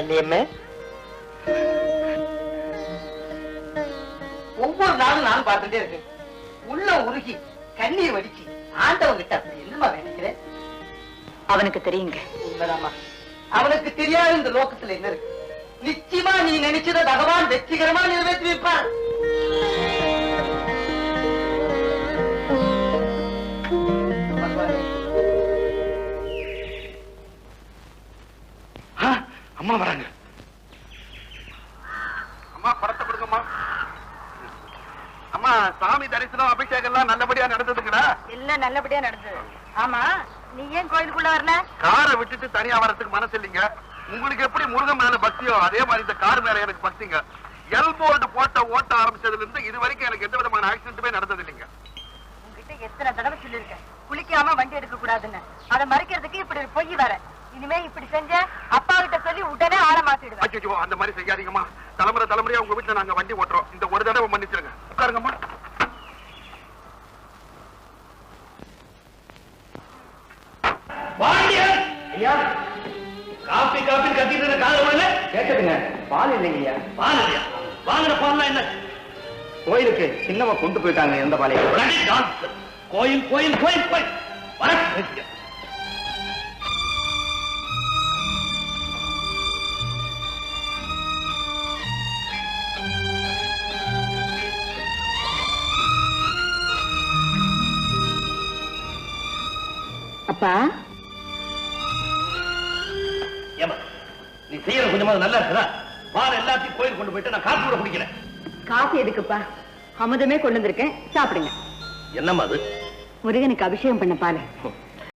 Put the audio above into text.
வள்ளியம்மே ஒவ்வொரு நாளும் நான் பார்த்துட்டே இருக்கேன். உள்ள உருகி கண்ணீர் வடிச்சு ஆண்டவன் கிட்ட அப்படி என்னமா வேண்டிக்கிறேன் அவனுக்கு தெரியுங்க. உண்மைதாம்மா. அவனுக்கு தெரியாத இந்த லோகத்துல என்ன இருக்கு? நிச்சயமா நீ நினைச்சத பகவான் வெற்றிகரமா நிறைவேற்றி வைப்பான் அம்மா வராங்க. அம்மா படத்தை கொடுங்கம்மா. அம்மா சாமி தரிசனம் அபிஷேகம் எல்லாம் நல்லபடியா நடந்ததுங்கடா எல்லாம் நல்லபடியா நடந்தது. ஆமா நீ ஏன் கோயிலுக்குள்ள வரல? காரை விட்டுட்டு தனியா வரதுக்கு மனசு இல்லைங்க. உங்களுக்கு எப்படி முருகன் மேல பக்தியோ அதே மாதிரி இந்த கார் மேல எனக்கு பக்திங்க. எல் போர்டு போட்ட ஓட்ட ஆரம்பிச்சதுல இருந்து இது வரைக்கும் எனக்கு எந்த விதமான ஆக்சிடென்ட்டுமே நடந்தது இல்லைங்க உங்ககிட்ட எத்தனை தடவை சொல்லிருக்கேன் குளிக்காம வண்டி எடுக்க கூடாதுன்னு அதை மறைக்கிறதுக்கு இப்படி பொய் வர. இனிமே இப்படி செஞ்ச அப்பா சொல்லி உடனே ஆளை மாத்திடுவேன். அச்சோ அந்த மாதிரி செய்யாதீங்கம்மா. தலைமுறை தலைமுறையா உங்க வீட்டுல நாங்க வண்டி ஓட்டுறோம். இந்த ஒரு தடவை மன்னிச்சிருங்க. உட்காருங்கம்மா. ஐயா. காப்பி காப்பி கத்திட்டு காதல கேக்குதுங்க பால் இல்லைங்கய்யா பால் இல்லையா? வாங்குற பால்லாம் என்ன? கோயிலுக்கு சின்னவ கொண்டு போயிட்டாங்க எந்த nonsense. கோயில் கோயில் கோயில் கோயில். வர. அப்பா ஏமா நீ செய்யற கொஞ்சமாவது நல்லா இருக்குதா? பால் எல்லாத்தையும் கோயில் கொண்டு போயிட்டு நான் காப்பி கூட குடிக்கிறேன் காஃபி எதுக்குப்பா? அமுதமே கொண்டு வந்திருக்கேன். சாப்பிடுங்க. என்னம்மா அது? முருகனுக்கு அபிஷேகம் பண்ண ஹம்.